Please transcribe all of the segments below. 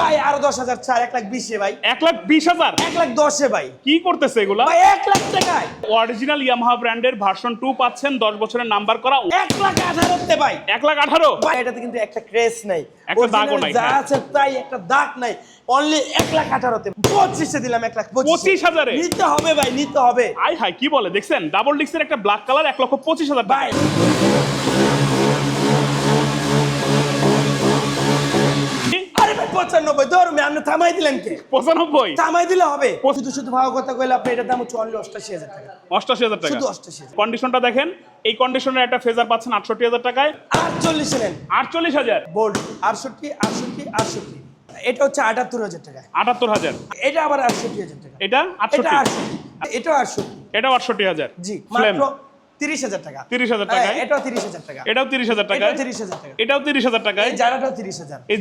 ভাই আরও দশ হাজার চার এক লাখ বিশে ভাই। এক লাখ বিশ হাজার? এক লাখ দশে ভাই। কি করতেছে এগুলা? ভাই এক লাখ টাকায়। অরিজিনাল ইয়ামাহা ব্র্যান্ডের ভার্সন টু পাচ্ছেন দশ বছরের নাম্বার করা এক লাখ আঠারোতে ভাই। এক লাখ আঠারো? ভাই এটাতে কিন্তু একটা ক্রেস নাই। একটা দাগও নাই, যা হ্যাঁ। আছে তাই একটা দাগ নাই। অনলি এক লাখ আঠারোতে। পঁচিশে দিলাম এক লাখ পঁচিশ। হাজারে? নিতে হবে ভাই নিতে হবে। আই হাই কি বলে? দেখছেন ডাবল ডিক্সের একটা ব্ল্যাক কালার এক লক্ষ পঁচিশ হাজার ভাই। পঁচানব্বই ধরুন আপনি থামাই দিলেন কে? পঁচানব্বই? থামাই দিলে হবে। শুধু শুধু ভালো কথা কইলে আপনি এটার দাম হচ্ছে অনলি অষ্টাশি হাজার টাকা। অষ্টাশি হাজার টাকা? শুধু অষ্টাশি কন্ডিশনটা দেখেন এই কন্ডিশনের একটা ফেজার পাচ্ছেন আটষট্টি হাজার টাকায়। আটচল্লিশে নেন। আটচল্লিশ হাজার? বোল্ড আটষট্টি আটষট্টি আটষট্টি। এটা হচ্ছে আটাত্তর হাজার টাকা। আটাত্তর হাজার? এটা আবার আটষট্টি হাজার টাকা। এটা এটা আটষট্টি। আটষট্টি এটাও আটষট্টি। এটাও আটষট্টি হাজার? জি মাত্র তিরিশ হাজার টাকা। 30,000 টাকায়? হ্যাঁ, এটাও তিরিশ হাজার টাকা। এটাও তিরিশ হাজার এটাও তিরিশ হাজার টাকা। এটাও তিরিশ হাজার টাকায়? এই জারাটাও তিরিশ হাজার। এই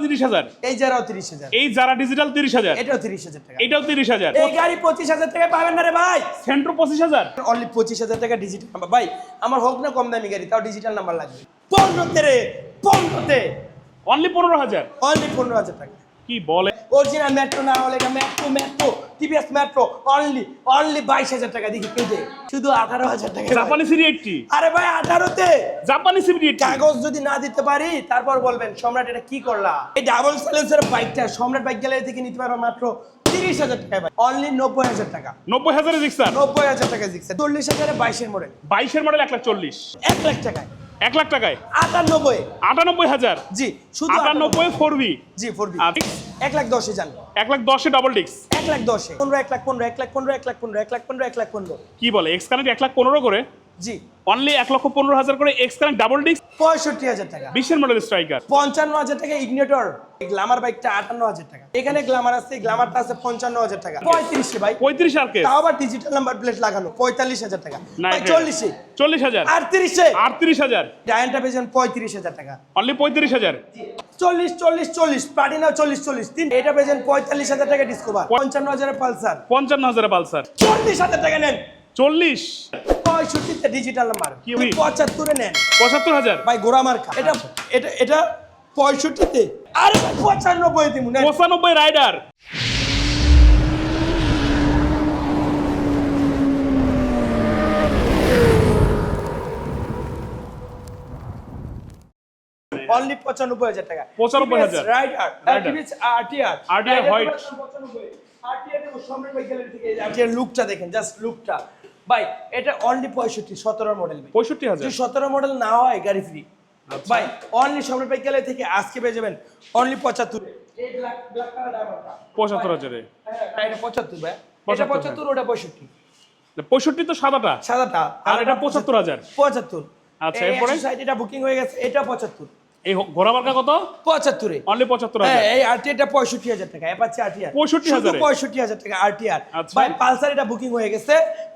তিরিশ হাজার? এই জারাও তিরিশ হাজার। এই যারা ডিজিটাল তিরিশ হাজার? এটাও তিরিশ হাজার টাকা। এটাও তিরিশ হাজার? এই গাড়ি পঁচিশ হাজার টাকা পাবেন না রে ভাই। সেন্ট্রো পঁচিশ হাজার? অনলি পঁচিশ হাজার টাকা ডিজিটাল নাম্বার ভাই আমার হোক না কম দামি গাড়ি তাও ডিজিটাল নাম্বার লাগবে। পনেরোতে রে পনেরোতে। অনলি পনেরো হাজার? অনলি পনেরো হাজার টাকা। কি বলে? অরিজিনাল মেট্রো না হলে এটা metro metro TVS metro only only বাইশ হাজার টাকা দেখি কেটে শুধু আঠারো হাজার টাকা। জাপানি সিরি এইটটি। আরে ভাই আঠারোতে? জাপানি সিরি কাগজ যদি না দিতে পারি তারপর বলবেন সম্রাট এটা কি করলা? এই ডাবল সাইলেন্সের বাইকটা সম্রাট বাইক গ্যালারি থেকে নিতে পারো মাত্র তিরিশ হাজার টাকা ভাই অনলি নব্বই হাজার টাকা। নব্বই হাজারে জিক্সার নব্বই হাজার টাকা দিচ্ছে চল্লিশ হাজারে বাইশের মডেল বাইশের মডেল এক লাখ চল্লিশ। এক লাখ টাকায়। এক লাখ টাকায়। আটানব্বই। আটানব্বই হাজার। জি শুধু আটানব্বই four B G four B. এক লাখ দশে যান। এক লাখ দশে ডাবল ডিক্স এক লাখ দশে। পনেরো এক লাখ পনেরো এক লাখ পনেরো এক লাখ পনেরো এক লাখ পনেরো এক লাখ পনেরো। কি বলে? এক্স কানেক্ট এক লাখ পনেরো করে? জি। অনলি এক লক্ষ পনেরো হাজার করে এক্স কানেক্ট ডাবল ডিক্স পঁয়ষট্টি হাজার টাকা। বিশের মডেল স্ট্রাইকার পঞ্চান্ন হাজার টাকা ইগনেটর গ্লামার বাইকটা আটান্ন হাজার টাকা। এখানে গ্লামার আছে গ্লামারটা আছে পঞ্চান্ন হাজার টাকা। পঁয়ত্রিশে ভাই। পঁয়ত্রিশ আর কে? আবার ডিজিটাল নাম্বার প্লেট লাগানো পঁয়তাল্লিশ হাজার টাকা। চল্লিশে। চল্লিশ হাজার? আটত্রিশে আটত্রিশ হাজার। ডায়নটা পেয়েছেন পঁয়ত্রিশ হাজার টাকা। অনলি পঁয়ত্রিশ হাজার? চল্লিশ চল্লিশ চল্লিশ। প্লাটিনা চল্লিশ চল্লিশ। তিন এটা পেয়েছেন পঁয়তাল্লিশ হাজার টাকা ডিসকোভার পঞ্চান্ন হাজারের পালসার পঞ্চান্ন হাজারে পালসার চল্লিশ হাজার টাকা নেন। চল্লিশ? পঁয়ষট্টিতে ডিজিটাল নাম্বার পঁচাত্তরে নেন পঁচাত্তর হাজার? ভাই গোড়া মার্কা এটা এটা এটা পঁয়ষট্টিতে? আরে পঁচানব্বই দিমু পঁচানব্বই রাইডার অনলি পঁচানব্বই হাজার টাকা। 95,000 rider Rider. RTR RTR RTR লুকটা দেখেন জাস্ট লুকটা ভাই এটা অনলি পঁয়ষট্টি সতেরো মডেল পঁয়ষট্টি হাজার। সতেরো মডেল না হয় গাড়ি ফ্রি আচ্ছা। ভাই অনলি সম্রাট ভাই থেকে আজকে পেয়ে যাবেন অনলি পঁচাত্তর। এই ব্ল্যাক ব্ল্যাক পঁচাত্তর হাজারে। হ্যাঁ এটা পঁচাত্তর ভাই। এটা পঁচাত্তর ওটা পঁয়ষট্টি। পঁয়ষট্টি তো সাদাটা। সাদাটা। আর এটা পঁচাত্তর হাজার। পঁচাত্তর। আচ্ছা, এই এরপরে? এটা বুকিং হয়ে গেছে এটা পঁচাত্তর। এই ঘোড়া মার্কা কত? পঁচাত্তরে। অনলি পঁচাত্তর হ্যাঁ হাজার এই আরটিআরটা পঁয়ষট্টি হাজার টাকা। অ্যাপাচি আরটিআর 65,000 পঁয়ষট্টি হাজার? টাকা আরটিআর আচ্ছা। ভাই পালসার এটা বুকিং হয়ে গেছে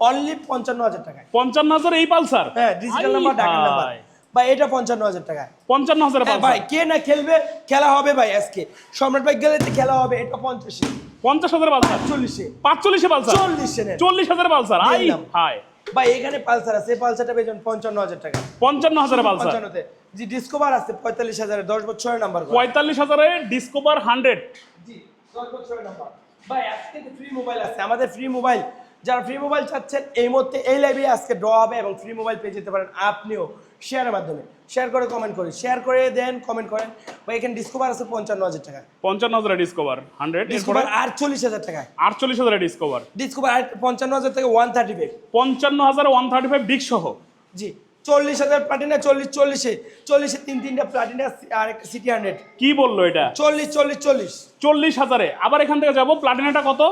অনলি পঞ্চান্ন হাজার টাকায়। পঞ্চান্ন হাজার এই পালসার? হ্যাঁ ডিজিটাল নাম্বার নাম্বার ভাই। এটা পঞ্চান্ন হাজার টাকায়। পঞ্চান্ন হাজার হ্যাঁ, ভাই কে না খেলবে খেলা হবে ভাই আজকে। সম্রাট ভাই গেলে খেলা হবে এটা পঞ্চাশে। পঞ্চাশ হাজার পালসার? চল্লিশে। পাঁচচল্লিশে পালসার? চল্লিশে চল্লিশ হাজার পালসার? আই হাই ভাই এখানে পালসার আছে পালসারটা পেয়েছেন পঞ্চান্ন হাজার টাকা। পঞ্চান্ন হাজার পালসার। জি ডিসকভার আছে পঁয়তাল্লিশ হাজারে দশ বছরের নাম্বার পঁয়তাল্লিশ হাজারে ডিসকভার হান্ড্রেড জি দশ বছরের নাম্বার ভাই আজকে ফ্রি মোবাইল আছে। আমাদের ফ্রি মোবাইল যারা ফ্রি মোবাইল চাচ্ছেন এই মুহূর্তে এই লাইভে আজকে ড্র হবে এবং ফ্রি মোবাইল পেয়ে যেতে পারেন আপনিও। শেয়ারের মাধ্যমে। শেয়ার করে কমেন্ট করে। শেয়ার করে দেন কমেন্ট করেন। বা এখানে ডিসকভার আছে পঞ্চান্ন হাজার টাকা পঞ্চান্ন হাজারে ডিসকভার হান্ড্রেড ডিসকভার আটচল্লিশ হাজার টাকা আটচল্লিশ হাজারে ডিসকভার ডিসকভার পঞ্চান্ন হাজার থেকে ওয়ান থার্টি ফাইভ পঞ্চান্ন হাজার ওয়ান থার্টি ফাইভ ডিক সহ জি। চল্লিশ হাজার প্লাটিনা চল্লিশ চল্লিশে চল্লিশে তিন তিনটা প্লাটিনা আর একটা সিটি হান্ড্রেড কি বলল এটা? চল্লিশ চল্লিশ চল্লিশ। চল্লিশ হাজারে। আবার এখান থেকে যাব প্লাটিনাটা কত?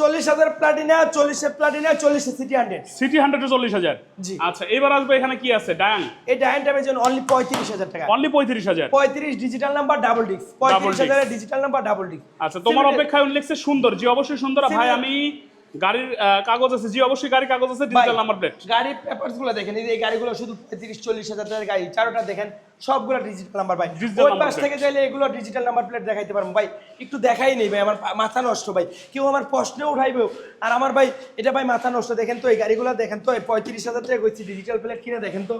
চল্লিশ হাজার প্লাটিনা চল্লিশে প্লাটিনা চল্লিশে সিটি হান্ড্রেড সিটি হান্ড্রেডে চল্লিশ হাজার? জি। আচ্ছা এবার আসবে এখানে কি আছে? ডায়াং এই ডায়নটা পেয়েছেন অনলি পঁয়ত্রিশ হাজার টাকা। অনলি পঁয়ত্রিশ হাজার? পঁয়ত্রিশ ডিজিটাল নাম্বার ডাবল ডিস্ক পঁয়ত্রিশ। হাজারের ডিজিটাল নাম্বার ডাবল ডিস্ক আচ্ছা তোমার অপেক্ষায় উল্লেখ সুন্দর জি অবশ্যই সুন্দর। ভাই আমি গাড়ির কাগজ আছে জি অবশ্যই গাড়ির কাগজ আছে ডিজিটাল নাম্বার প্লেট গাড়ির পেপারসগুলো দেখেন এই গাড়িগুলো শুধু পঁয়ত্রিশ চল্লিশ হাজার টাকার গাড়ি চারোটা দেখেন সবগুলো ডিজিটাল নাম্বার ভাই। ওই পাশ থেকে চাইলে এগুলো ডিজিটাল নাম্বার প্লেট দেখাইতে পারব। ভাই একটু দেখাই নেই ভাই আমার মাথা নষ্ট ভাই। কেউ আমার প্রশ্নে উঠাইবেও। আর আমার ভাই এটা ভাই মাথা নষ্ট। দেখেন তো এই গাড়িগুলো দেখেন তো এই পঁয়ত্রিশ হাজার টাকা কইছি ডিজিটাল প্লেট কিনে দেখেন তো।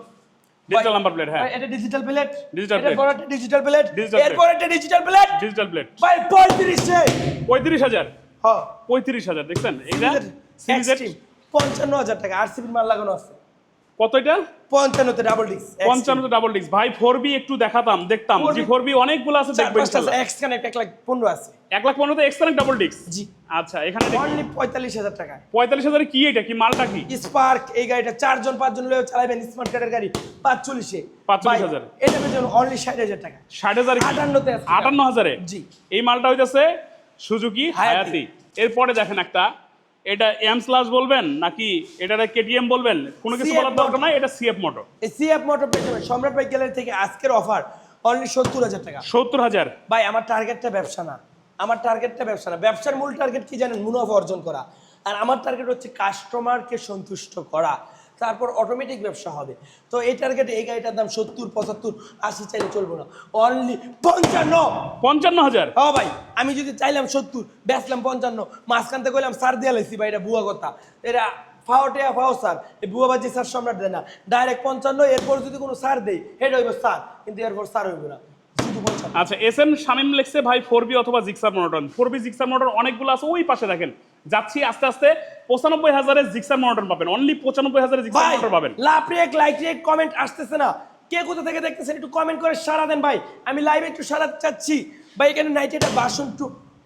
ডিজিটাল নাম্বার প্লেট হ্যাঁ। এটা ডিজিটাল প্লেট এটা plate. বড় একটা ডিজিটাল প্লেট এরপর একটা ডিজিটাল প্লেট ডিজিটাল প্লেট ভাই 35 এ পঁয়ত্রিশ হাজার। হ্যাঁ। পঁয়ত্রিশ হাজার দেখছেন? সিরিজের পঞ্চান্ন হাজার টাকা আরসিবির মাল লাগানো আছে। কত এটা? পঞ্চান্নতে ডাবল ডিস্ক পঞ্চান্ন ডাবল ডিস্ক ভাই ফোর বি একটু দেখাতাম দেখতাম জি ফোর বি অনেকগুলো আছে দেখবেন এক্স কানেক্ট এক লাখ পনেরো আছে। এক লাখ পনেরো এক্স কানেক্ট ডাবল ডিস্ক জি। আচ্ছা এখানে অনলি পঁয়তাল্লিশ হাজার টাকা। পঁয়তাল্লিশ হাজারে কি এটা? কি মালটা কি? স্পার্ক এই গাড়িটা চারজন পাঁচজন লোক চালাবেন স্মার্ট কার্ডের গাড়ি পাঁচচল্লিশে। 45,000 এটা পেছনে অনলি ষাট হাজার টাকা। ষাট হাজার আটান্নতে আটান্ন হাজারে জি। এই মালটা হইতেছে সুজুকি হায়াতি। এরপরে দেখেন একটা এটা এম স্লাস বলবেন নাকি এটা কেটিএম বলবেন? কোনো কিছু বলার দরকার নাই এটা সিএফ মোটর এই সিএফ মোটর পেছনে সম্রাট বাইক গ্যালারি থেকে আজকের অফার অনলি সত্তর হাজার টাকা। সত্তর হাজার। ভাই আমার টার্গেটটা ব্যবসা না। আমার টার্গেটটা ব্যবসা না। ব্যবসার মূল টার্গেট কি জানেন? মুনাফা অর্জন করা। আর আমার টার্গেট হচ্ছে কাস্টমারকে সন্তুষ্ট করা। তারপর অটোমেটিক ব্যবসা হবে। তো এই টার্গেটে এই গাড়িটার দাম সত্তর পঁচাত্তর আশি চাইলে চলবো না। অনলি পঞ্চান্ন। পঞ্চান্ন হাজার? হ ভাই আমি যদি চাইলাম সত্তর বেচলাম পঞ্চান্ন মাঝখান থেকে কইলাম সার দিয়ে লাইছি ভাই এটা বুয়া কথা। এটা ফাওটে ফাও স্যার। এই বুয়া বাজি স্যার সম্রাট দেয় না। ডাইরেক্ট পঞ্চান্ন এরপর যদি কোনো সার দেয় হেড হইব স্যার। কিন্তু এরপর সার হইব না। আচ্ছা এস এম শামিম লেখছে ভাই ফোর বি অথবা Gixxer monotone four B Gixxer monotone অনেকগুলো আছে ওই পাশে দেখেন। যাচ্ছি আস্তে আস্তে পঁচানব্বই হাজারের জিক্সার মনোটন পাবেন। অনলি পঁচানব্বই হাজারের জিক্সার মনোটন পাবেন। Love react like react comment আসতেছে না। কে কোথা থেকে দেখতেছেন একটু কমেন্ট করে সারা দেন ভাই। আমি লাইভে একটু সারা চাচ্ছি। ভাই এখানে নাইট এটা বাসন টু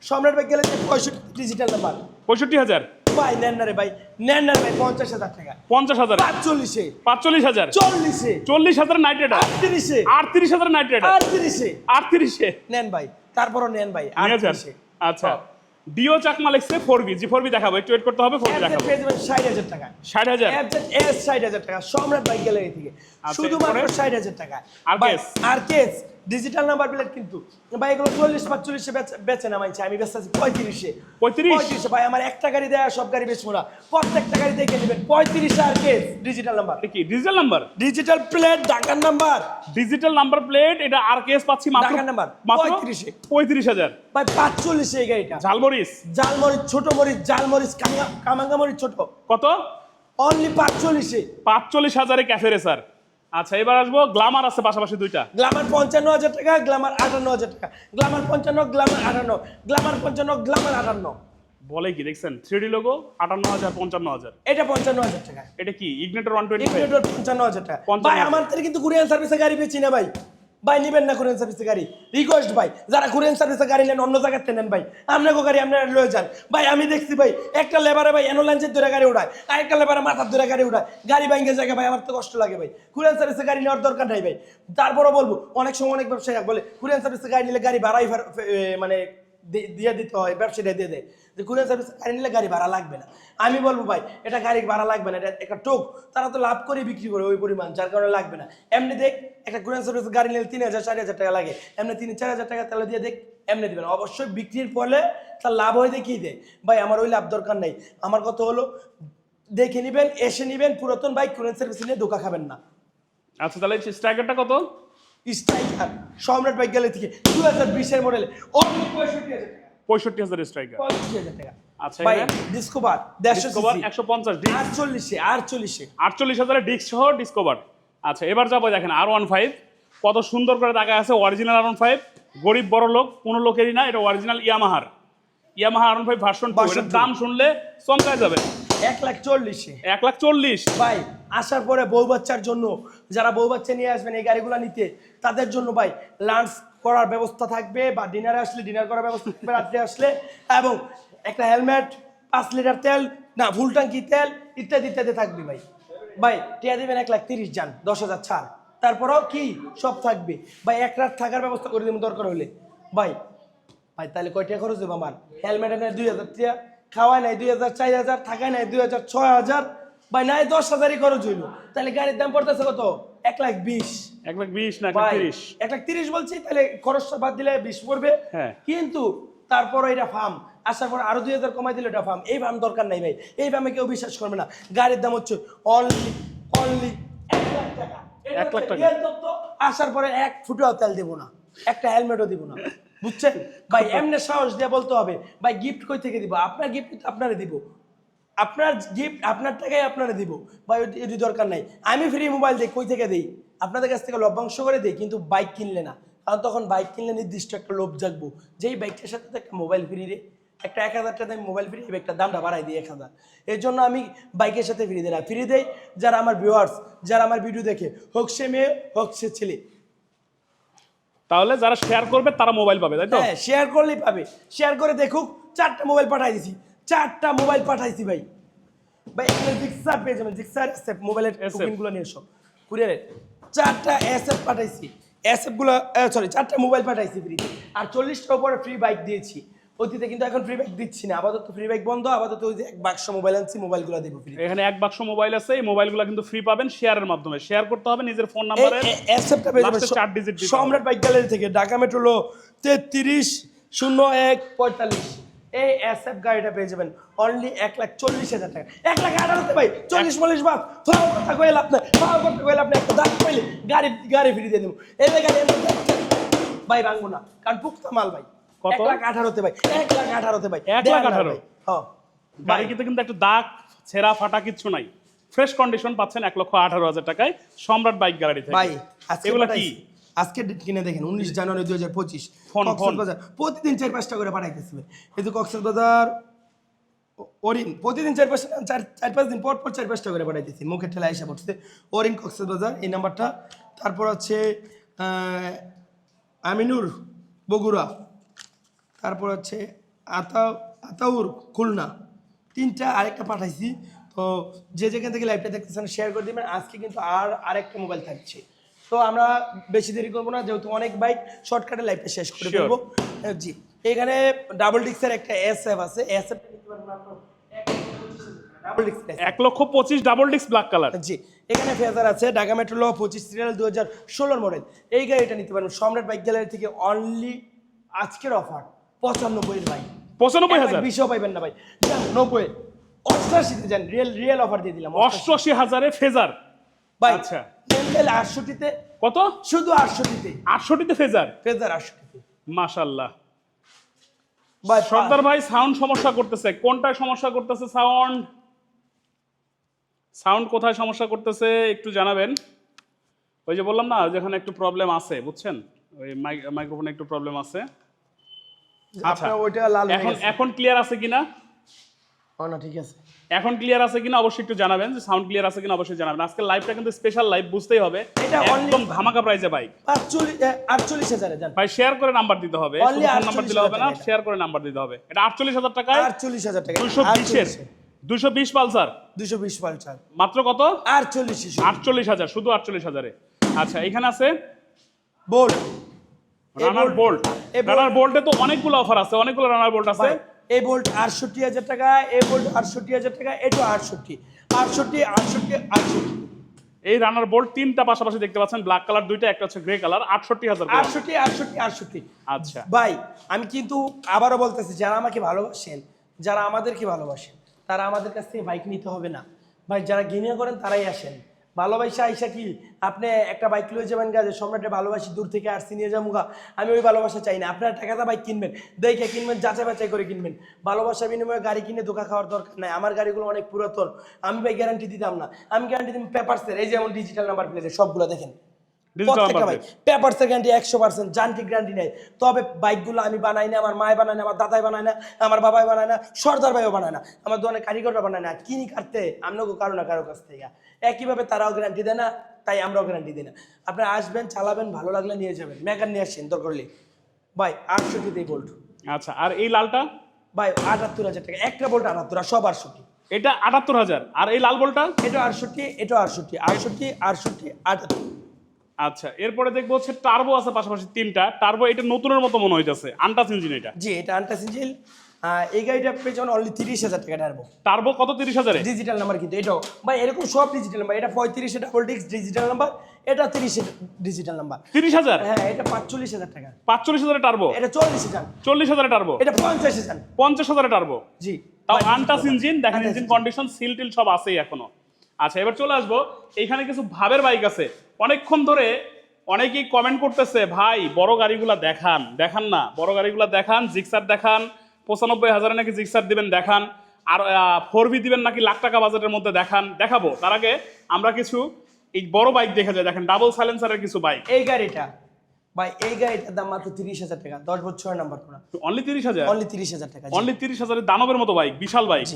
সম্রাট ভাই গেলে পঁয়ষট্টি ডিজিটাল নাম্বার পঁয়ষট্টি হাজার? ভাই নেন না রে ভাই নেন না ভাই পঞ্চাশ হাজার টাকা। পঞ্চাশ হাজার। পাঁচচল্লিশে। পাঁচচল্লিশ হাজার। চল্লিশে। চল্লিশ হাজার নাইট রেডার আটত্রিশে। আটত্রিশ হাজার নাইট রেডার আটত্রিশে। আটত্রিশে। নেন ভাই তারপরও নেন ভাই আটত্রিশে। আচ্ছা। ডিও চাকমা লেখছে four B G four B দেখাবো একটু ওয়েট করতে হবে ফোর বি দেখাবো। ষাট হাজার টাকা। ষাট হাজার। এস ষাট হাজার টাকা সম্রাট বাইক গ্যালারি থেকে। আচ্ছা, শুধুমাত্র ষাট হাজার টাকা। আর কেস? আর কেস? ডিজিটাল নাম্বার প্লেট কিন্তু। ভাই এগুলো চল্লিশ পাঁচচল্লিশে বেচে- বেচে না মানছে আমি বেচতেছি পঁয়ত্রিশে। পঁয়ত্রিশ? পঁয়ত্রিশে ভাই আমার একটা গাড়ি দেয় সব গাড়ি বেচবো না। প্রত্যেকটা গাড়ি দেখে নেবেন পঁয়ত্রিশে আর কেস ডিজিটাল নাম্বার কি ডিজিটাল নাম্বার ডিজিটাল প্লেট ঢাকার নাম্বার ডিজিটাল নাম্বার প্লেট এটা আর কেস পাচ্ছি মাত্র? ঢাকার নাম্বার, মাত্র 35 এ। পঁয়ত্রিশ হাজার। ভাই পাঁচচল্লিশে এই গাড়িটা। ঝালমরিচ? ঝালমরিচ ছোট মরিচ ঝালমরিচ কামাঙ্গা মরিচ ছোট। কত? অনলি পাঁচচল্লিশে। পাঁচচল্লিশ হাজারে ক্যাফে রেসার আচ্ছা এবার আসব গ্লামার আছে পাশাপাশি দুইটা। গ্লামার পঞ্চান্ন হাজার টাকা গ্লামার আটান্ন হাজার টাকা। গ্লামার পঞ্চান্ন গ্লামার আটান্ন। গ্লামার পঞ্চান্ন গ্লামার আটান্ন। বলে কি দেখছেন? থ্রিডি লোগো আটান্ন হাজার পঞ্চান্ন হাজার। এটা পঞ্চান্ন হাজার টাকা। এটা কি? ইগনেটর ওয়ান টোয়েন্টি ফাইভ ইনভেটর পঞ্চান্ন হাজার টাকা। 55 ভাই আমার থেকে কিন্তু কুরিয়ান সার্ভিসে গাড়ি পেয়েছি না ভাই। ভাই, নিবেন না কোরিয়ান সার্ভিসে গাড়ি। রিকোয়েস্ট ভাই, যারা কোরিয়ান সার্ভিসে গাড়ি নেন, অন্য জায়গাতে নেন ভাই। আপনাকে গাড়ি আপনারা লয়ে যান। ভাই, আমি দেখছি ভাই, একটা লেবারে ভাই এনোলাঞ্চের ধরে গাড়ি উঠায়, আর একটা লেবারে মাথার ধরে গাড়ি উঠায়। গাড়ি ভাঙ্গে জায়গা ভাই, আমার তো কষ্ট লাগে ভাই। কোরিয়ান সার্ভিসে গাড়ি নেওয়ার দরকার নাই ভাই। তারপরও বলব, অনেক সময় অনেক ব্যবসায়ী বলে কোরিয়ান সার্ভিসে গাড়ি নিলে গাড়ি ভাড়াই মানে দিয়ে দিতে হয় ব্যবসায়ীরা দিয়ে দেয়। যে কুরিয়ার সার্ভিস গাড়ি নিলে গাড়ি ভাড়া লাগবে না। আমি বলব ভাই, এটা গাড়ি ভাড়া লাগবে না, এটা একটা টোক। তারা তো লাভ করে বিক্রি করে ওই পরিমাণ, যার কারণে লাগবে না। এমনি দেখ, একটা কুরিয়ার সার্ভিস গাড়ি নিলে তিন হাজার, চার হাজার টাকা লাগে। এমনি তিন, চার হাজার টাকা তাহলে দিয়ে দেখ, এমনি দিবেন অবশ্যই বিক্রির ফলে তার লাভ হয়ে দেখিয়ে দেয় ভাই, আমার ওই লাভ দরকার নেই। আমার কথা হলো, দেখে নেবেন, এসে নেবেন, পুরাতন বাইক কুরিয়ার সার্ভিস নিয়ে ধোকা খাবেন না। আচ্ছা তাহলে স্ট্রাইকারটা কত? স্ট্রাইকার সম্রাট বাইক গেলে থেকে দু হাজার বিশের মডেলে পঁয়ষট্টি হাজার টাকা। পঁয়ষট্টি হাজার স্ট্রাইকার পঁয়ত্রিশ হাজার টাকা। আচ্ছা, ভাই ডিসকভার দেড়শো একশো পঞ্চাশ আটচল্লিশে আটচল্লিশে। ডিস্ক সহ ডিসকভার আচ্ছা এবার যাব দেখেন আর ওয়ান ফাইভ কত সুন্দর করে টাকা আছে অরিজিনাল আর ওয়ান ফাইভ গরিব বড় লোক কোনো লোকেরই না এটা original ইয়ামাহার Yamaha R one five version. দাম শুনলে চমকায় যাবে। এক লাখ চল্লিশে। এক লাখ চল্লিশ। ভাই আসার পরে বউ বাচ্চার জন্য যারা বউ বাচ্চা নিয়ে আসবেন এই গাড়িগুলো নিতে তাদের জন্য ভাই লাঞ্চ করার ব্যবস্থা থাকবে বা ডিনারে আসলে ডিনার করার ব্যবস্থা থাকবে রাত্রে আসলে। এবং একটা হেলমেট পাঁচ লিটার তেল না ফুল ট্যাঙ্কি তেল ইত্যাদি ইত্যাদি থাকবে ভাই। ভাই টিয়া দিবেন এক লাখ তিরিশ যান দশ হাজার ছাড়। তারপরেও কি সব থাকবে? ভাই এক রাত থাকার ব্যবস্থা করে দেবেন দরকার হলে। ভাই ভাই তাহলে কয় টাকা খরচ দেবো আমার? হেলমেট নেয় দুই হাজার টাকা খাওয়াই নাই দুই হাজার চার হাজার থাকায় নাই দুই হাজার ছয় হাজার ভাই নাই দশ হাজারই খরচ হইল। তাহলে গাড়ির দাম পড়তেছে কত? এক লাখ বিশ। এক লাখ বিশ না তিরিশ এক লাখ তিরিশ বলছি তাহলে খরচটা বাদ দিলে বিশ পড়বে। হ্যাঁ। কিন্তু তারপর এটা ফার্ম আসার পর আরও দুই হাজার কমাই দিলে এটা ফার্ম এই ফার্ম দরকার নাই ভাই। এই ফার্মে কেউ বিশ্বাস করবে না। গাড়ির দাম হচ্ছে অনলি অনলি এক লাখ টাকা। এক লাখ টাকা। আসার পরে এক ফুটাও তেল দেবো না। একটা হেলমেটও দিব না। বুঝছেন? ভাই এমনি সাহস দিয়ে বলতে হবে ভাই গিফট কই থেকে দিব? আপনার গিফট আপনারে দিব। আপনার গিফট আপনার টাকাই আপনারা দিব। এটি- এটি দরকার নাই। আমি ফ্রি মোবাইল দিই কই থেকে দিই? আপনাদের কাছ থেকে লভ্যাংশ করে দিই কিন্তু বাইক কিনলে না। কারণ তখন বাইক কিনলে নির্দিষ্ট একটা লোভ জাগবো। যেই বাইকটার সাথে একটা মোবাইল ফ্রি রে। একটা এক হাজার টাকা মোবাইল ফ্রি একটা দামটা বাড়াই দিই এক হাজার। এর জন্য আমি বাইকের সাথে ফ্রি দিই না। ফ্রি দেই যারা আমার ভিউয়ার্স যারা আমার ভিডিও দেখে। হোক সে মেয়ে হোক সে ছেলে। তাহলে যারা শেয়ার করবে তারা মোবাইল পাবে তাই তো? হ্যাঁ শেয়ার করলেই পাবে। শেয়ার করে দেখুক চারটা মোবাইল পাঠাই দিছি। চারটা মোবাইল পাঠাইছি ভাই। ভাই এখানে জিক্সার পেয়ে যাবেন। জিক্সার এসএফ মোবাইলের টোকেনগুলো নিয়ে এসো। কুরিয়ারে চারটা এসএফ পাঠাইছি। এসএফগুলো সরি চারটা মোবাইল পাঠাইছি ফ্রি আর চল্লিশটার উপরে ফ্রি বাইক দিয়েছি। অতীতে কিন্তু এখন ফ্রি বাইক দিচ্ছি না। আপাতত ফ্রি বাইক বন্ধ আপাতত ওই যে এক বাক্স মোবাইল আনছি মোবাইলগুলো দেবো ফ্রি এখানে এক বাক্স মোবাইল আছে এই মোবাইলগুলো কিন্তু ফ্রি পাবেন শেয়ারের মাধ্যমে। শেয়ার করতে হবে নিজের ফোন নাম্বারে অ্যাপসটা পেয়ে যাবেন। চার দিতে হবে। সম্রাট বাইক গ্যালারি থেকে ঢাকা মেট্রো লো তেত্রিশ শূন্য এক পঁয়তাল্লিশ। এই এসএফ গাড়িটা পেয়ে যাবেন অনলি এক লাখ চল্লিশ হাজার টাকা। এক লাখ আঠারোতে ভাই চল্লিশ চল্লিশ বাদ ফাও কথা কইলে আপনি ফাও কথা কইলে আপনি একটা দাগ পাইলে গাড়ি গাড়ি ফিরে দিয়ে দেবো। এই গাড়ি ভাই ভাঙবো না কারণ পুক্তা মাল ভাই। কত? এক লাখ আঠারোতে ভাই এক লাখ আঠারোতে ভাই এক লাখ আঠারো? হ্যাঁ। গাড়ি কিন্তু কিন্তু একটা দাগ ছেঁড়া ফাটা কিচ্ছু নাই। ফ্রেশ কন্ডিশন পাচ্ছেন এক লক্ষ আঠারো হাজার টাকায় সম্রাট বাইক গ্যালারি থেকে। ভাই এগুলো কি। আজকে ডেট কিনে দেখেন উনিশ জানুয়ারি দুই হাজার পঁচিশ। Phone, phone. বাজার প্রতিদিন চার পাঁচটা করে পাঠাইতেছে এই তো কক্সেস বাজার ওরিন প্রতিদিন চার পাঁচটা চার চার পাঁচ দিন পর পর চার পাঁচটা করে পাঠাইতেছি। মুখের ঠেলা এসে পড়ছে। ওরিন কক্সেস বাজার এই নাম্বারটা তারপর হচ্ছে আহ, আমিনুর বগুড়া। তারপর হচ্ছে আতা আতাউর খুলনা। তিনটা আরেকটা পাঠাইছি। তো যে যেখান থেকে লাইভটা দেখতেছেন শেয়ার করে দিবেন। আজকে কিন্তু আর আরেকটা মোবাইল থাকছে। তো আমরা বেশি দেরি করব না যেহেতু অনেক বাইক শর্টকাটে লাইভটা শেষ করে. ফেলব। জি। এখানে ডাবল ডিক্সের একটা এস এফ আছে। এস এফ এক লক্ষ পঁচিশ ডাবল ডিস্ক ব্ল্যাক কালার জি। এখানে ফেজার আছে ঢাকা মেট্রো ল পঁচিশ সিরিয়াল দু হাজার ষোলোর মডেল এই গাড়িটা নিতে পারবেন। সম্রাট বাইক গ্যালারি থেকে অনলি আজকের অফার পঁচানব্বই বাইক পঁচানব্বই হাজার? বিশও পাইবেন না ভাই। যান নব্বই। যান রিয়েল রিয়েল অফার দিয়ে দিলাম অষ্টআশি। হাজারে ফেজার। ভাই আচ্ছা। আটষট্টিতে। কত? শুধু আটষট্টিতে। আটষট্টিতে ফেজার? ফেজার আটষট্টিতে। মাশাল্লাহ ভাই সর্দার ভাই সাউন্ড সমস্যা করতেছে। কোনটায় সমস্যা করতেছে সাউন্ড সাউন্ড কোথায় সমস্যা করতেছে একটু জানাবেন। ওই যে বললাম না যেখানে একটু প্রবলেম আছে বুঝছেন? ওই মাইক্রোফোনে একটু প্রবলেম আছে। আচ্ছা ওইটা লাল এখন এখন ক্লিয়ার আছে কিনা? ও না ঠিক আছে। এখন ক্লিয়ার আছে কিনা অবশ্যই একটু জানাবেন যে সাউন্ড ক্লিয়ার আছে কিনা অবশ্যই জানাবেন। আজকে লাইভটা কিন্তু স্পেশাল লাইভ বুঝতেই হবে। এটা একদম ধামাকা প্রাইজে বাইক আটচল্লিশ আটচল্লিশ হাজারে যান ভাই শেয়ার করে নাম্বার দিতে হবে। ফোন নাম্বার দিলে হবে না শেয়ার করে নাম্বার দিতে হবে। এটা আটচল্লিশ হাজার টাকায়? আটচল্লিশ হাজার টাকা। দুশো বিশের। দুশো বিশ পালসার? দুশো বিশ পালসার। মাত্র কত? আটচল্লিশ আটচল্লিশ হাজার শুধু আটচল্লিশ হাজারে। আচ্ছা এখানে আছে? বোল্ড রানার বোল্ট রানার বোল্টে তো অনেকগুলো অফার আছে অনেকগুলো রানার বোল্ট আছে। এই বোল্ট আটষট্টি হাজার টাকা এই বোল্ট আটষট্টি হাজার টাকা এটা আটষট্টি। আটষট্টি আটষট্টি আটষট্টি। এই রানার বোল্ট তিনটা পাশাপাশি দেখতে পাচ্ছেন ব্ল্যাক কালার দুইটা একটা হচ্ছে গ্রে কালার আটষট্টি হাজার আটষট্টি আটষট্টি আটষট্টি। আচ্ছা। ভাই আমি কিন্তু আবারও বলতেছি যারা আমাকে ভালোবাসেন যারা আমাদেরকে ভালোবাসেন তারা আমাদের কাছ থেকে বাইক নিতে হবে না। ভাই যারা গিনিয়া করেন তারাই আসেন। ভালোবাসা আইসা কি? আপনি একটা বাইক লয়ে যাবেন গাছে সম্রাটের ভালোবাসি দূর থেকে আর নিয়ে যাব গা। আমি ওই ভালোবাসা চাই না। আপনার টাকা বাইক কিনবেন। দেখে কিনবেন, যাচাই বাছাই করে কিনবেন। ভালোবাসা বিনিময়ে গাড়ি কিনে ধোকা খাওয়ার দরকার নাই। আমার গাড়িগুলো অনেক পুরাতন। আমি ভাই গ্যারান্টি দিতাম না। আমি গ্যারান্টি দিতাম পেপারসের এই যেমন ডিজিটাল নাম্বার প্লেটে সবগুলো দেখেন। প্রত্যেকটা বাইক পেপারসের গ্যারান্টি একশো পার্সেন্ট যান্ত্রিক গ্যারান্টি নেই। তবে বাইকগুলো আমি বানাই না আমার মায় বানায় না আমার দাদাই বানায় না আমার বাবাই বানায় না সর্দার ভাইও বানায় না আমার দোকানে কারিগররা বানায় না কিনি কাটতে আমরাও কারও না কারও কাছ থেকে। একইভাবে তারাও গ্যারান্টি দেয় না তাই আমরাও গ্যারান্টি দিই না। আপনারা আসবেন চালাবেন ভালো লাগলে নিয়ে যাবেন। মেকার নিয়ে আসছেন দরকার হলে। ভাই আটষট্টিতেই বোল্ট আচ্ছা আর এই লালটা? ভাই আটাত্তর হাজার টাকা। একটা বোল্ট আটাত্তর আর সব আটষট্টি। এটা আটাত্তর হাজার। আর এই লাল বলটা এটা আটষট্টি এটা আটষট্টি আটষট্টি আটষট্টি আটাত্তর। আচ্ছা এরপরে দেখব হচ্ছে টার্বো আছে পাশাপাশি তিনটা। টার্বো এটা নতুনের মতো মনে হইতেছে আন্টাস ইঞ্জিন এটা। জি এটা আনটাসিঞ্জিল এই গাড়িটা পেয়েছেন অনলি তিরিশ হাজার টাকা ডারবো টার্বো কত তিরিশ হাজারে? ডিজিটাল নাম্বার কিন্তু এটাও। ভাই এরকম সব ডিজিটাল নাম্বার এটা পঁয়ত্রিশে ডাবল ডিক্স ডিজিটাল নাম্বার এটা তিরিশে ডিজিটাল নাম্বার তিরিশ হাজার? হ্যাঁ এটা পাঁচচল্লিশ হাজার টাকা। পাঁচচল্লিশ হাজারে টার্বো এটা চল্লিশে যান চল্লিশ হাজারে টার্বো এটা পঞ্চাশে যান পঞ্চাশ হাজারে টার্বো জি। তাও আনটাস ইঞ্জিন দেখেন ইঞ্জিন কন্ডিশন সিল টিল সব আছেই এখনও। আচ্ছা এবার চলে আসব। এইখানে কিছু ভাবের বাইক আছে। অনেকক্ষণ ধরে অনেকেই কমেন্ট করতেছে ভাই বড় গাড়িগুলা দেখান দেখান না। বড় গাড়িগুলা দেখান জিক্সার দেখান পঁচানব্বই হাজারে নাকি জিক্সার দিবেন দেখান। আর ফোর বি দিবেন নাকি লাখ টাকা বাজেটের মধ্যে দেখান দেখাবো। তার আগে আমরা কিছু এই বড় বাইক দেখা যায় দেখেন ডাবল সাইলেন্সারের কিছু বাইক এই গাড়িটা ভাই এই গাড়িটার দাম মাত্র তিরিশ হাজার টাকা। দশ বছর নাম্বার করা অনলি তিরিশ হাজার? অনলি তিরিশ হাজার টাকা অনলি তিরিশ হাজারের দানবের মতো বাইক বিশাল বাইক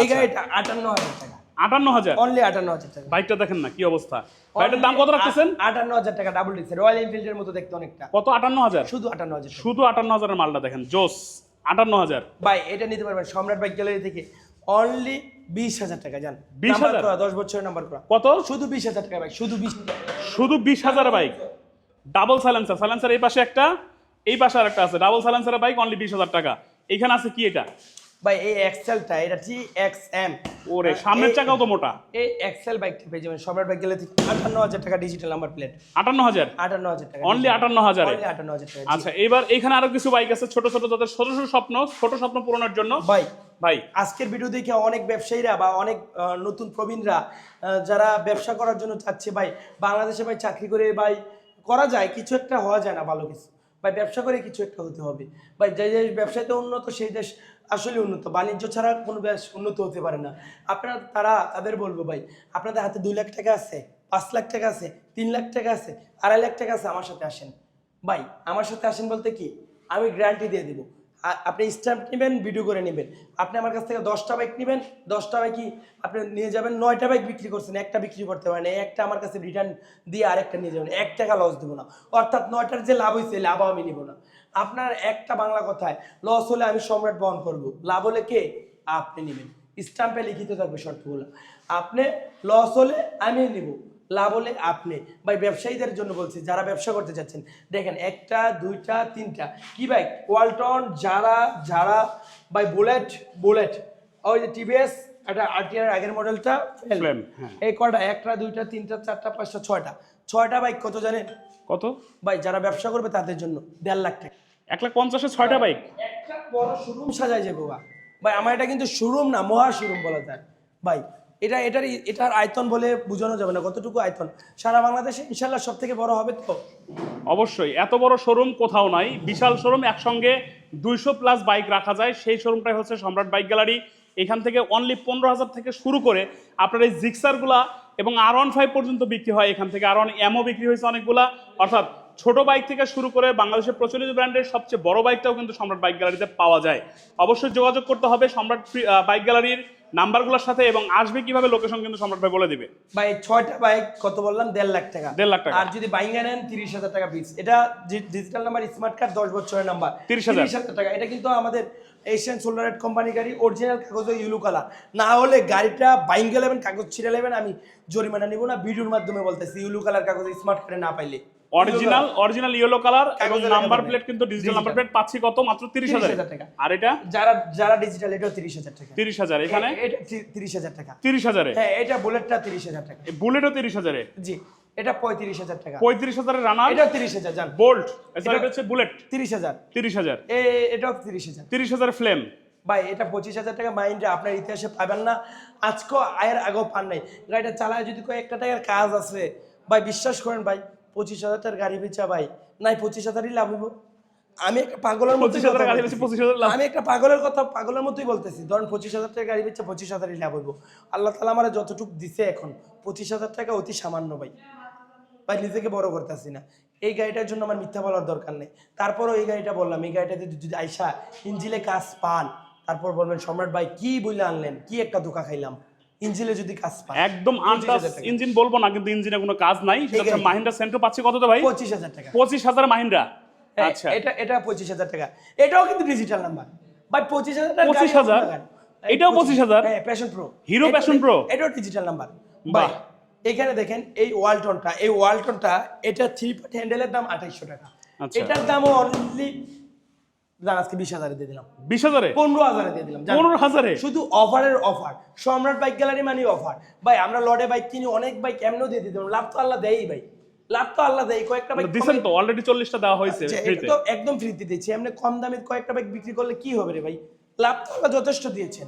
এই গাড়িটা আটান্ন হাজার টাকা। আটান্ন হাজার। অনলি আটান্ন হাজার টাকা। বাইকটা দেখেন না কি অবস্থা? বাইকটার দাম কত রাখতেছেন? আটান্ন হাজার টাকা ডাবল ডিক্স রয়্যাল এনফিল্ডের মতো দেখতে অনেকটা। কত আটান্ন হাজার? শুধু আটান্ন হাজার শুধু আটান্ন হাজারের মালটা দেখেন জোস আটান্ন হাজার। ভাই এটা নিতে পারবেন সম্রাট বাইক গ্যালারি থেকে। অনলি বিশ হাজার টাকা 20,000? নাম্বার করা, দশ বছরের নাম্বার করা। কত? শুধু বিশ হাজার টাকা ভাই শুধু বিশ শুধু বিশ হাজার বাইক। ডাবল সাইলেন্সার সাইলেন্সার এই পাশে একটা এই পাশে আর একটা আছে। ডাবল সাইলেন্সারের বাইক অনলি বিশ হাজার টাকা। এখানে আছে কি এটা? ভাই এই এক্সেলটা এটা টি এক্স এম ওরে সামনের চাকাও তো মোটা। এই এক্সেল বাইকটা পেয়ে যাবেন সম্রাট বাইক থেকে আটান্ন হাজার টাকা ডিজিটাল নাম্বার প্লেট আটান্ন হাজার? আটান্ন হাজার টাকা অনলি আটান্ন হাজারে? অনলি আটান্ন হাজার টাকা আচ্ছা এবার এখানে আরও কিছু বাইক আছে ছোট ছোট যাদের ছোট ছোট স্বপ্ন ছোট স্বপ্ন পূরণের জন্য। ভাই ভাই। আজকের ভিডিও দেখে অনেক ব্যবসায়ীরা বা অনেক নতুন প্রবীণরা যারা ব্যবসা করার জন্য চাচ্ছে ভাই বাংলাদেশে ভাই চাকরি করে ভাই করা যায় কিছু একটা হওয়া যায় না ভালো কিছু। ভাই ব্যবসা করে কিছু একটা হতে হবে। বা যে দেশ ব্যবসাতে উন্নত, সেই দেশ আসলে উন্নত। বাণিজ্য ছাড়া কোনো দেশ উন্নত হতে পারে না। আপনারা, তারা, তাদের বলব ভাই, আপনাদের হাতে দুই লাখ টাকা আছে, পাঁচ লাখ টাকা আছে, তিন লাখ টাকা আছে, আড়াই লাখ টাকা আছে, আমার সাথে আসেন। ভাই, আমার সাথে আসেন বলতে কি? আমি গ্যারান্টি দিয়ে দিব। আপনি স্ট্যাম্প নেবেন ভিডিও করে নেবেন। আপনি আমার কাছ থেকে দশটা বাইক নেবেন, দশটা বাইকই আপনি নিয়ে যাবেন, নয়টা বাইক বিক্রি করছেন, একটা বিক্রি করতে পারেন, একটা আমার কাছে রিটার্ন দিয়ে আরেকটা নিয়ে যাবেন, এক টাকা লস দেবো না। অর্থাৎ নয়টার যে লাভ হয়েছে লাভ আমি নিব না। আপনার একটা বাংলা কথায় লস হলে আমি সম্রাট বহন করব। লাভ হলে কে? আপনি নেবেন। স্ট্যাম্পে লিখিত থাকবে শর্তগুলো। আপনি লস হলে আমি নিব। লাভ হলে আপনি। ভাই ব্যবসায়ীদের জন্য বলছি যারা ব্যবসা করতে চাচ্ছেন দেখেন একটা দুইটা তিনটা। কি ভাই ওয়ালটন যারা যারা ভাই বুলেট বুলেট। ওই যে টিভিএস একটা আরটিআর আগের মডেলটা হ্যাঁ। এই কটা একটা দুইটা তিনটা চারটা পাঁচটা ছয়টা। ছয়টা বাইক কত জানেন? কত? ভাই যারা ব্যবসা করবে তাদের জন্য দেড় লাখ টাকা। এক লাখ পঞ্চাশে ছয়টা বাইক? একটা বড় শোরুম সাজায় যাব বা ভাই আমার এটা কিন্তু শোরুম না মহা শোরুম বলা যায়। ভাই এটা, এটার এটার আয়তন বলে বোঝানো যাবে না, কতটুকু আয়তন? সারা বাংলাদেশে ইনশাল্লাহ সব থেকে বড় হবে তো। অবশ্যই, এত বড় শোরুম কোথাও নাই, বিশাল শোরুম, একসঙ্গে দুইশো প্লাস বাইক রাখা যায়, সেই শোরুমটাই হচ্ছে সম্রাট বাইক গ্যালারি এখান থেকে অনলি পনেরো হাজার থেকে শুরু করে আপনার এই জিক্সারগুলা এবং আর ওয়ান ফাইভ পর্যন্ত বিক্রি হয় এখান থেকে। আর ওয়ান এমও বিক্রি হয়েছে অনেকগুলা। অর্থাৎ ছোট বাইক থেকে শুরু করে বাংলাদেশের প্রচলিত ব্র্যান্ডের সবচেয়ে বড় বাইকটাও কিন্তু সম্রাট বাইক গ্যালারিতে পাওয়া যায়। অবশ্যই যোগাযোগ করতে হবে সম্রাট বাইক গ্যালারির নাম্বারগুলোর সাথে এবং আসবে কীভাবে লোকেশন কিন্তু সম্রাট ভাই বলে দিবে। ভাই ছয়টা বাইক কত বললাম? দেড় লাখ টাকা। দেড় লাখ টাকা। আর যদি বাইঙ্গা নেন তিরিশ হাজার টাকা পিস এটা ডিজিটাল নাম্বার স্মার্ট কার্ড দশ বছরের নাম্বার 30,000 হাজার। টাকা। এটা কিন্তু আমাদের এশিয়ান সোলারেট কোম্পানি গাড়ি অরিজিনাল কাগজ ইউলু কালার না হলে গাড়িটা বাইঙ্গা নেবেন কাগজ ছিঁড়ে নেবেন আমি জরিমানা নিব না ভিডিওর মাধ্যমে বলতেছি ইউলু কালার কাগজ স্মার্ট কার্ডে না পাইলে। অরিজিনাল অরিজিনাল ইয়েলো কালার এবং নাম্বার প্লেট কিন্তু ডিজিটাল নাম্বার প্লেট পাচ্ছি কত? মাত্র হাজার। 30,000 টাকা। আর এটা? যারা যারা ডিজিটাল তিরিশ হাজার টাকা। তিরিশ হাজার। এখানে? এটা তিরিশ হাজার টাকা। তিরিশ হাজারে? হ্যাঁ এটা বুলেটটা তিরিশ হাজার টাকা। বুলেটও তিরিশ হাজারে? জি এটা পঁয়ত্রিশ হাজার টাকা। পঁয়ত্রিশ হাজারের রানার তিরিশ হাজার জান। বোল্ট এটা হচ্ছে বুলেট তিরিশ হাজার। তিরিশ হাজার। এ এটাও তিরিশ হাজার। তিরিশ হাজার ফ্লেম ভাই এটা পঁচিশ হাজার টাকা। মাইন্ডে আপনার ইতিহাসে পাবেন না। আজকেও আয়ের আগেও পান নাই। গাড়িটা চালায় যদি কয়েকটা টাকার কাজ আছে। ভাই বিশ্বাস করেন ভাই। পঁচিশ হাজার টাকার গাড়ি বেচা ভাই। নাই পঁচিশ হাজারই লাভ হইব। আমি একটা পাগলের মতো পঁচিশ হাজার গাড়ি বেচে পঁচিশ হাজার লাভ। আমি একটা পাগলের কথা পাগলের মতোই বলতেছি। ধরেন পঁচিশ হাজার টাকা গাড়ি বেচে পঁচিশ হাজারই লাভ হইব। আল্লাহ তালা আমার যতটুকু দিছে এখন পঁচিশ হাজার টাকা অতি সামান্য ভাই। ভাই নিজেকে বড় করতেছি না। এই গাড়িটার জন্য আমার মিথ্যা বলার দরকার নেই। তারপরও এই গাড়িটা বললাম এই গাড়িটাতে যদি আইসা ইঞ্জিলে কাজ পান তারপর বলবেন সম্রাট ভাই কি বলে আনলেন? কি একটা ধোকা খাইলাম? ইঞ্জিলে যদি কাজ পান একদম আনটাচ ইঞ্জিন বলব না কিন্তু ইঞ্জিনে কোনো কাজ নাই। সেটা হচ্ছে মাহিন্দ্রা সেন্ট্রো পাচ্ছি কত ভাই? পঁচিশ হাজার টাকা। পঁচিশ হাজার মাহিন্দ্রা। হ্যাঁ, আচ্ছা। এটা এটা পঁচিশ হাজার টাকা। এটাও কিন্তু ডিজিটাল নাম্বার ভাই পঁচিশ হাজার 25,000? এটাও 25,000? হ্যাঁ Passion Pro Hero Passion Pro? এটাও ডিজিটাল নাম্বার বাহ। এখানে দেখেন এই ওয়ালটনটা এই ওয়ালটনটা এটা থ্রি হ্যান্ডেলের দাম আঠাইশশো টাকা। আচ্ছা। এটার দামও অনলি আজকে বিশ হাজারে দিয়ে দিলাম। বিশ হাজারে? পনেরো হাজারে দিয়ে দিলাম পনেরো হাজারে? শুধু অফারের অফার সম্রাট বাইক গ্যালারি মানে অফার। ভাই আমরা লড়ে বাইক কিনি অনেক বাইক এমনও দিয়ে দিতাম লাভ তো আল্লাহ দেয়ই ভাই। লাভ তো আল্লাহ দেয় কয়েকটা বাইক দিচ্ছেন তো অলরেডি চল্লিশটা দেওয়া হয়েছে আচ্ছা, তো একদম ফ্রিতে দিচ্ছি এমনি কম দামে কয়েকটা বাইক বিক্রি করলে কি হবে রে ভাই? লাভ তো আল্লাহ যথেষ্ট দিয়েছেন।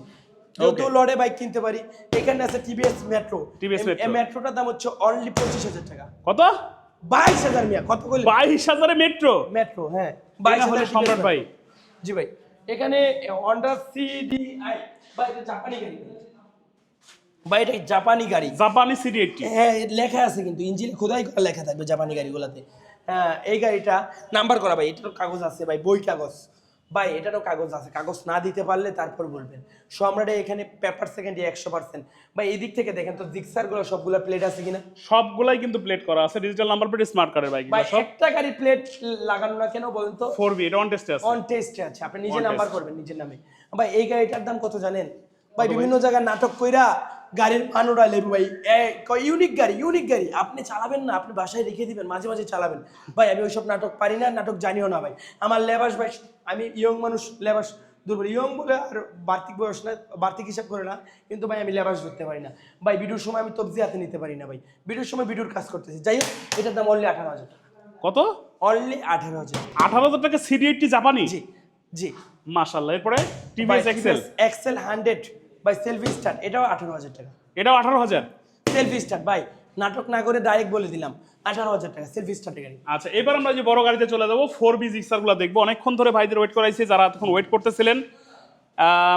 যেহেতু লড়ে বাইক কিনতে পারি এখানে আছে টিভিএস মেট্রো। এই মেট্রোটার দাম হচ্ছে অনলি পঁচিশ হাজার টাকা। কত? বাইশ হাজার মিয়া কত বাইশ হাজারে মেট্রো মেট্রো হ্যাঁ। বাইশ TVS সম্রাট। ভাই। জি ভাই। এখানে হন্ডা সিডিআই বা এটা জাপানি গাড়ি। বা এটা জাপানি গাড়ি? জাপানি সিডি এইটটি হ্যাঁ লেখা আছে কিন্তু ইঞ্জিন খোদাই করা লেখা থাকবে জাপানি গাড়িগুলোতে। হ্যাঁ এই গাড়িটা নাম্বার করা ভাই এটার কাগজ আছে ভাই বই কাগজ। ভাই এটারও কাগজ আছে। কাগজ না দিতে পারলে তারপর বলবেন। সম্রাটে এখানে পেপার সেকেন্ডে একশো পার্সেন্ট ভাই এদিক থেকে দেখেন তো জিক্সারগুলো সবগুলো প্লেট আছে কিনা? সবগুলাই কিন্তু প্লেট করা আছে। ডিজিটাল নাম্বার প্লেট স্মার্ট কার্ডের বাইক ভাই সব। একটা গাড়ি প্লেট লাগানো না কেন বলুন তো? ফোর বি এটা অন টেস্টে আছে। অন টেস্টে আছে। আপনি নিজে নাম্বার করবেন নিজের নামে। ভাই এই গাড়িটার দাম কত জানেন? ভাই? বিভিন্ন জায়গায় নাটক কইরা গাড়ির মান লেবু ভাই। ইউনিক গাড়ি ইউনিক গাড়ি। আপনি চালাবেন না আপনি বাসায় রেখে দিবেন মাঝে মাঝে চালাবেন। ভাই আমি ওইসব নাটক পারি না নাটক জানিও না ভাই। আমার লেবাস ভাই আমি ইয়ং মানুষ লেবাস দুর্বল। ইয়ং বলে আর বার্তিক বয়স না বার্তিক হিসাব করে না কিন্তু ভাই আমি লেবাস ধরতে পারি না। ভাই ভিডিওর সময় আমি তবজি হাতে নিতে পারি না ভাই। ভিডিওর সময় ভিডিওর কাজ করতেছি। যাই হোক এটার দাম অনলি আঠারো হাজার কত? অনলি আঠারো হাজার আঠারো হাজার টাকা সিডি এইটটি জাপানি জি জি। মাশাল্লাহ এরপরে TVS XL XL hundred by selfie star এটাও আঠারো হাজার টাকা। এটাও আঠারো হাজার? সেলফি স্টার ভাই নাটক না করে ডাইরেক্ট বলে দিলাম আঠারো হাজার টাকা সেলফি স্টার গাড়ি। আচ্ছা এবার আমরা যে বড় গাড়িতে চলে যাব ফোর বি জিক্সারগুলো দেখব। অনেকক্ষণ ধরে ভাইদের ওয়েট করাইছি যারা তখন ওয়েট করতেছিলেন।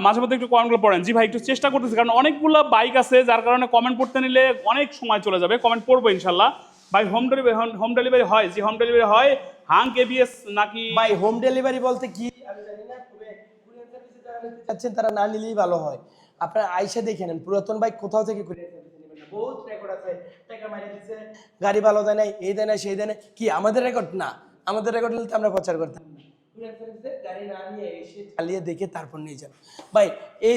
মাঝে মধ্যে একটু কমেন্টগুলো পড়েন। জি ভাই একটু চেষ্টা করতেছি কারণ অনেকগুলো বাইক আছে যার কারণে কমেন্ট পড়তে নিলে অনেক সময় চলে যাবে। কমেন্ট পড়ব ইনশাল্লাহ। ভাই হোম ডেলিভারি হোম ডেলিভারি হয়। জি হোম ডেলিভারি হয়। হাং কেবিএস নাকি ভাই হোম ডেলিভারি বলতে কি? আমি জানি না তবে চাচ্ছেন তারা না নিলেই ভালো হয়। আপনারা আইসা দেখে নেন। পুরাতন বাইক কোথাও থেকে না। বহুত রেকর্ড আছে। টাকা মারিয়ে দিচ্ছে গাড়ি ভালো দেয় নাই এই দেয় না সেই দেয় না কি আমাদের রেকর্ড না আমাদের রেকর্ড নিলে তো আমরা প্রচার করতাম। চালিয়ে দেখে তারপর নিয়ে যান। ভাই এই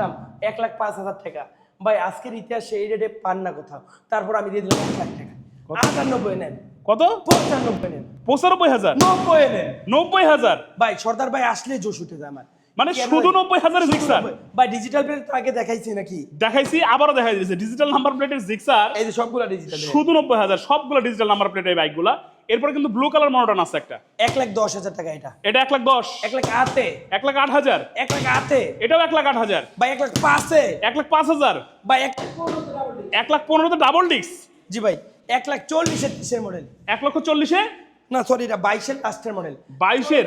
দাম এক লাখ পাঁচ হাজার টাকা। ভাই আজকের ইতিহাসে এই রেটে পান না কোথাও। তারপর আমি দিয়ে দিলাম এক লাখ টাকা। আটানব্বই নেন। কত? পঁচানব্বই নেন। পঁচানব্বই হাজার? নব্বই নেন। নব্বই হাজার? ভাই সর্দার ভাই আসলে জোশ উঠে যায় আমার। মানে শুধু নব্বই হাজারের জিক্সার ভাই ডিজিটাল প্লেট আগে দেখাইছি নাকি দেখাইছি আবারও দেখা যাচ্ছে ডিজিটাল নাম্বার প্লেটের জিক্সার এই যে সবগুলা ডিজিটাল শুধু নব্বই হাজার সবগুলো ডিজিটাল নাম্বার প্লেটের বাইকগুলা এরপরে কিন্তু ব্লু কালার মনোটন আছে একটা এক লাখ দশ হাজার টাকা এটা এটা এক লাখ দশ এক লাখ আতে এক লাখ আট হাজার এক লাখ আতে এটাও এক লাখ আট হাজার ভাই এক লাখ পাঁচে এক লাখ পাঁচ হাজার ভাই এক এক লাখ পনেরোতে ডাবল ডিস্ক জি ভাই এক লাখ চল্লিশের মডেল এক লক্ষ চল্লিশে না সরি এটা বাইশের লাস্টের মডেল বাইশের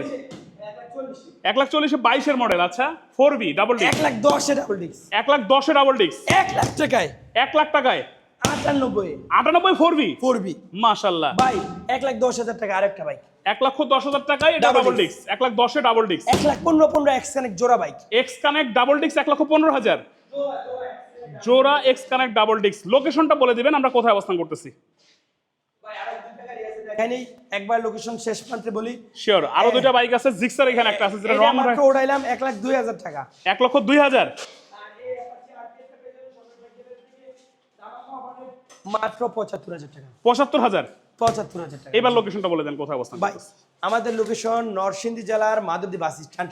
এক লাখ চল্লিশে বাইশের মডেল আচ্ছা ফোর বি ডাবল এক লাখ দশে ডাবল ডিস্ক এক লাখ দশে ডাবল ডিস্ক এক লাখ টাকায় এক লাখ টাকায় আটানব্বই আটানব্বই ফোর বি ফোর বি মাশাল্লাহ ভাই এক লাখ দশ হাজার টাকা আরেকটা বাইক এক লক্ষ দশ হাজার টাকায় এটা ডাবল ডিস্ক এক লাখ দশে ডাবল ডিস্ক এক লাখ পনেরো পনেরো এক্স কানেক্ট জোড়া bike X connect double disc এক লক্ষ পনেরো হাজার জোড়া এক্স কানেক্ট ডাবল ডিস্ক লোকেশনটা বলে দিবেন আমরা কোথায় অবস্থান করতেছি দেখাইনি একবার লোকেশন শেষ প্রান্তে বলি। শিওর আরও দুটো বাইক আছে জিক্সার এখানে একটা আছে যেটা রং মাত্র ওড়াইলাম 1 লাখ টাকা। 1 লক্ষ দুই হাজার। মাত্র পঁচাত্তর হাজার টাকা। টাকা। এবার লোকেশনটা বলে দেন কোথায় অবস্থান আমাদের লোকেশন নরসিংদী জেলার Madhabdi bus stand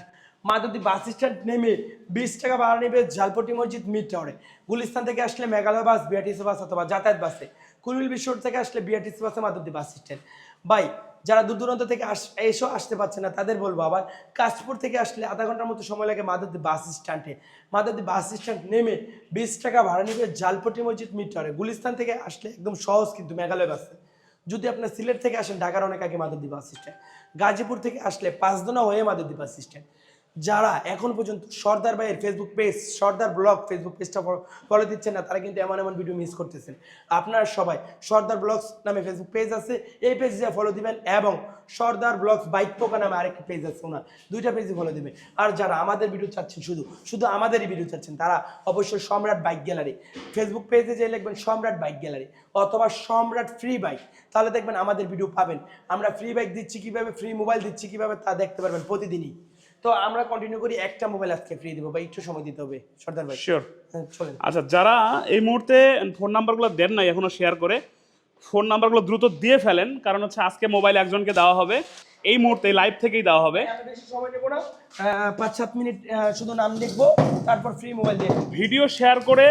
Madhabdi bus stand নেমে বিশ টাকা ভাড়া নেবে ঝালপট্টি মসজিদ মিড টাওয়ারে গুলিস্তান থেকে আসলে মেঘালয় বাস, বিআরটিসি বাস অথবা যাতায়াত বাসে। কুলবিল বিশ্ব থেকে আসলে বিআরটিসি বাসে মাধবদী বাস স্ট্যান্ড। ভাই, যারা দূর দূরান্ত থেকে আস, এসেও আসতে পারছে না, তাদের বলব আবার কাশপুর থেকে আসলে আধা ঘণ্টার মতো সময় লাগে মাধবদী বাস স্ট্যান্ডে। মাধবদী বাস স্ট্যান্ড নেমে বিশ টাকা ভাড়া নেবে জালপট্টি মসজিদ মিড টাওয়ারে গুলিস্তান থেকে আসলে একদম সহজ কিন্তু মেঘালয় বাসে। যদি আপনার সিলেট থেকে আসেন, ঢাকার অনেক আগে মাধবদী বাস স্ট্যান্ড। গাজীপুর থেকে আসলে পাঁচদোনা হয়ে মাধবদী বাস স্ট্যান্ড। যারা এখন পর্যন্ত সর্দার ভাইয়ের Facebook page Sardar blog Facebook পেজটা ফলো দিচ্ছেন না, তারা কিন্তু এমন এমন ভিডিও মিস করতেছেন। আপনারা সবাই সর্দার ব্লগস নামে ফেসবুক পেজ আছে, এই পেজ যা ফলো দিবেন এবং সর্দার ব্লগস বাইক পোকা নামে আরেকটা পেজ আছে ওনার। দুইটা পেজে ফলো দিবেন। আর যারা আমাদের ভিডিও চাচ্ছেন, শুধু শুধু আমাদেরই ভিডিও চাচ্ছেন, তারা অবশ্যই সম্রাট বাইক গ্যালারি ফেসবুক পেজে যে লিখবেন সম্রাট বাইক গ্যালারি অথবা সম্রাট ফ্রি বাইক তাহলে দেখবেন আমাদের ভিডিও পাবেন। আমরা ফ্রি বাইক দিচ্ছি কীভাবে ফ্রি মোবাইল দিচ্ছি কীভাবে তা দেখতে পারবেন প্রতিদিনই। তো আমরা কন্টিনিউ করি একটা মোবাইল আজকে ফ্রি দিব বা একটু সময় দিতে হবে সর্দার ভাই। শিওর হ্যাঁ, চলেন। আচ্ছা যারা এই মুহূর্তে ফোন নাম্বারগুলো দেন নাই এখনও শেয়ার করে ফোন নাম্বারগুলো দ্রুত দিয়ে ফেলেন কারণ হচ্ছে আজকে মোবাইল একজনকে দেওয়া হবে এই মুহূর্তে লাইভ থেকেই দেওয়া হবে। সময় নেব না পাঁচ সাত মিনিট শুধু নাম লিখব তারপর ফ্রি মোবাইল দিয়ে ভিডিও শেয়ার করে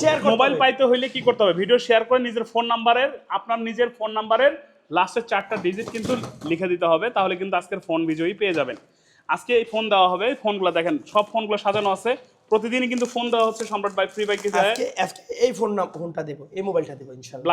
শেয়ার মোবাইল পাইতে হইলে কি করতে হবে? ভিডিও শেয়ার করে নিজের ফোন নাম্বারের আপনার নিজের ফোন নাম্বারের লাস্টের চারটা ডিজিট কিন্তু লিখে দিতে হবে তাহলে কিন্তু আজকের ফোন বিজয়ী পেয়ে যাবেন। আজকে এই ফোন দেওয়া হবে। ফোনগুলো দেখেন, সব ফোনগুলো সাজানো আছে। প্রতিদিনই কিন্তু ফোন দেওয়া হচ্ছে সম্রাট ভাই ফ্রি বাইক এই ফোন না ফোনটা দেবো, এই মোবাইলটা দেবো, ইনশাল্লাহ।